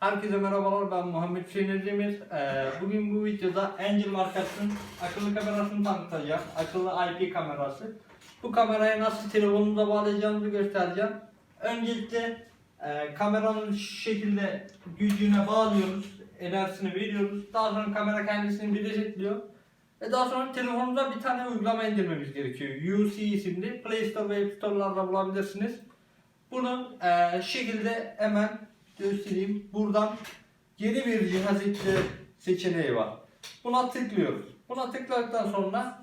Herkese merhabalar ben Muhammed Hüseyin Özdemir. Ee, bugün bu videoda Angel markasının akıllı kamerasını tanıtacağım. Akıllı IP kamerası. Bu kamerayı nasıl telefonunuza bağlayacağımızı göstereceğim. Öncelikle e, kameranın şu şekilde gücüne bağlıyoruz. Enerjisini veriyoruz. Daha sonra kamera kendisini bir resetliyor. Ve daha sonra telefonunuza bir tane uygulama indirmemiz gerekiyor. UC isimli. Play Store ve App Store'larda bulabilirsiniz. Bunu e, şekilde hemen göstereyim. Buradan yeni bir cihaz ekle seçeneği var. Buna tıklıyoruz. Buna tıkladıktan sonra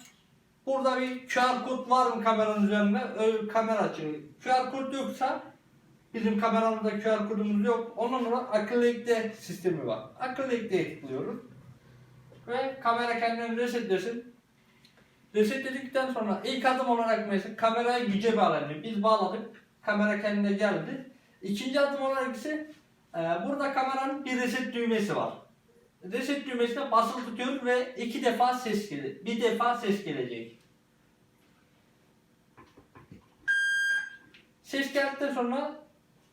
burada bir QR kod var mı kameranın üzerinde? Öyle kamera açıyor. QR kod yoksa bizim kameramızda QR kodumuz yok. Onun sonra akıllı ekle sistemi var. Akıllı ekleye tıklıyoruz. Ve kamera kendini resetlesin. Resetledikten sonra ilk adım olarak mesela kamerayı güce bağlanıyor. Biz bağladık. Kamera kendine geldi. İkinci adım olarak ise e, burada kameranın bir reset düğmesi var. Reset düğmesine basılı tutuyoruz ve iki defa ses gelecek. Bir defa ses gelecek. Ses geldikten sonra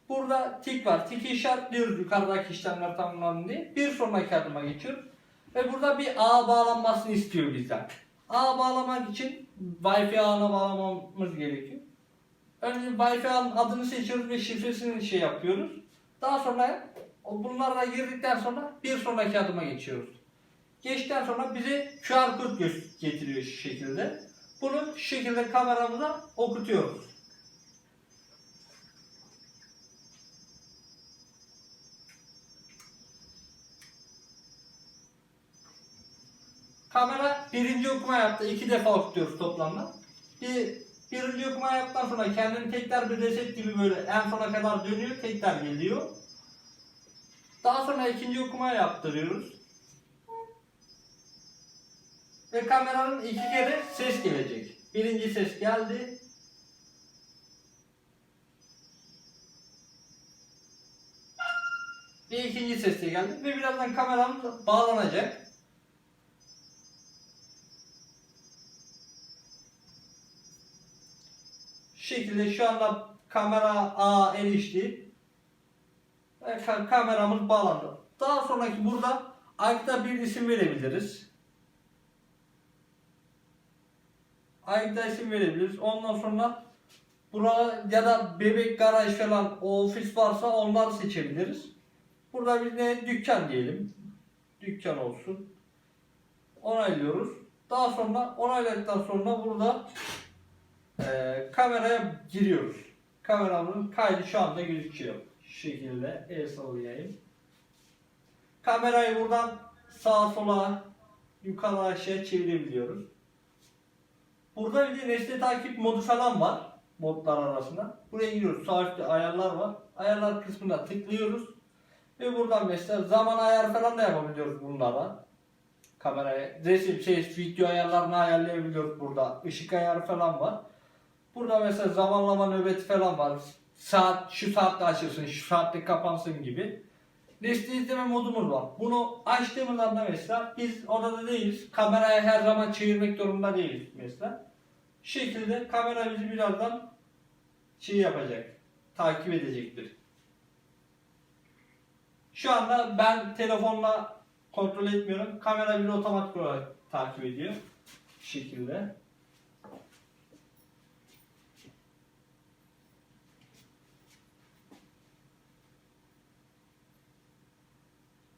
burada tik var. Tiki işaretliyoruz yukarıdaki işlemler tamamlandı diye. Bir sonraki adıma geçiyoruz. Ve burada bir ağ bağlanmasını istiyor bizden. Ağ bağlamak için Wi-Fi ağına bağlamamız gerekiyor. Önce Wi-Fi ağının adını seçiyoruz ve şifresini şey yapıyoruz. Daha sonra bunlarla girdikten sonra bir sonraki adıma geçiyoruz. Geçtikten sonra bize QR kod getiriyor şu şekilde. Bunu şu şekilde kameramıza okutuyoruz. Kamera birinci okuma yaptı. iki defa okutuyoruz toplamda. Bir, birinci okuma yaptıktan sonra kendini tekrar bir reset gibi böyle en sona kadar dönüyor. Tekrar geliyor. Daha sonra ikinci okuma yaptırıyoruz. Ve kameranın iki kere ses gelecek. Birinci ses geldi. Bir ikinci ses de geldi ve birazdan kameramız bağlanacak. Şekilde şu anda kamera A erişti. Kameramız bağlandı. Daha sonraki burada ayakta bir isim verebiliriz. Ayakta isim verebiliriz. Ondan sonra burada ya da bebek garaj falan ofis varsa onları seçebiliriz. Burada bir de dükkan diyelim. Dükkan olsun. Onaylıyoruz. Daha sonra onayladıktan sonra burada ee, kameraya giriyoruz. Kameramın kaydı şu anda gözüküyor. Şu şekilde el sallayayım. Kamerayı buradan sağa sola yukarı aşağı çevirebiliyoruz. Burada bir de nesne takip modu falan var. Modlar arasında. Buraya giriyoruz. Sağ üstte ayarlar var. Ayarlar kısmına tıklıyoruz. Ve buradan mesela zaman ayar falan da yapabiliyoruz bunlara. Kameraya resim, ses, video ayarlarını ayarlayabiliyoruz burada. Işık ayarı falan var. Burada mesela zamanlama nöbeti falan var. Saat şu saatte açılsın, şu saatte kapansın gibi. Nesne izleme modumuz var. Bunu açtığımız anda mesela biz odada değiliz. Kameraya her zaman çevirmek durumunda değiliz mesela. Şekilde kamera bizi birazdan şey yapacak. Takip edecektir. Şu anda ben telefonla kontrol etmiyorum. Kamera bizi otomatik olarak takip ediyor. Şu şekilde.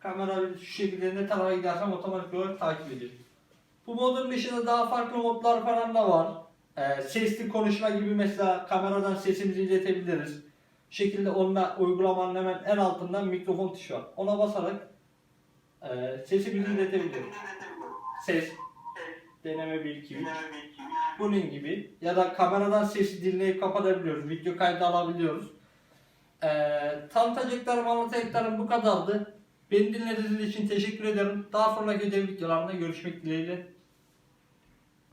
Kamera şu şekilde ne tarafa gidersem otomatik olarak takip ediyor. Bu modun dışında daha farklı modlar falan da var. Ee, sesli konuşma gibi mesela kameradan sesimizi iletebiliriz. Bu şekilde onunla uygulamanın hemen en altında mikrofon tuşu var. Ona basarak e, sesimizi iletebiliyoruz. Ses, deneme 1 2 3 bunun gibi ya da kameradan sesi dinleyip kapatabiliyoruz. Video kaydı alabiliyoruz. Ee, tanıtacaklarım, anlatacaklarım bu kadardı. Beni dinlediğiniz için teşekkür ederim. Daha sonraki ödev videolarında görüşmek dileğiyle.